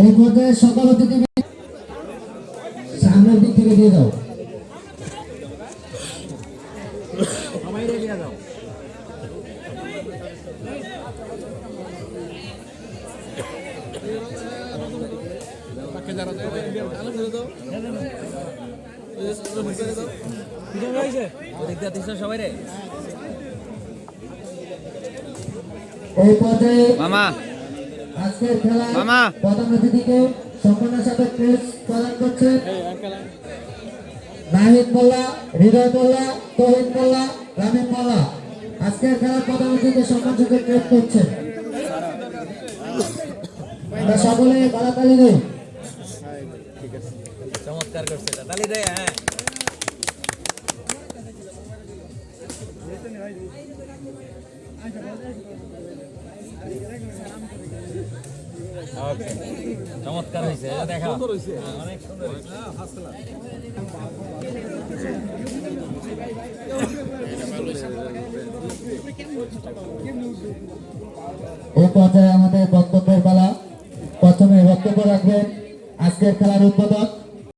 এই পর্যায়ে সকল অতিথি সামনের দিক থেকে দিয়ে দাও সবাই রে এই পর্যায়ে মামা। আজকের খেলায় মামা। প্রধান অতিথিকে সম্মানের সাথে ক্রেস প্রদান করছেন নাহিদ মোল্লা হৃদয় মোল্লা তহিদ মোল্লা রামিন মোল্লা। আজকের খেলার প্রধান অতিথিকে সম্মান সাথে ক্রেস করছেন সকলে গালাতালি দিই চমৎকার করছে তালি রে হ্যাঁ। চমৎকার হয়েছে দেখা। হ্যাঁ, অনেক সুন্দর। এই পর্যায়ে আমাদের বক্তব্যের বেলা প্রথমে বক্তব্য রাখবেন আজকের খেলার উদ্বোধক।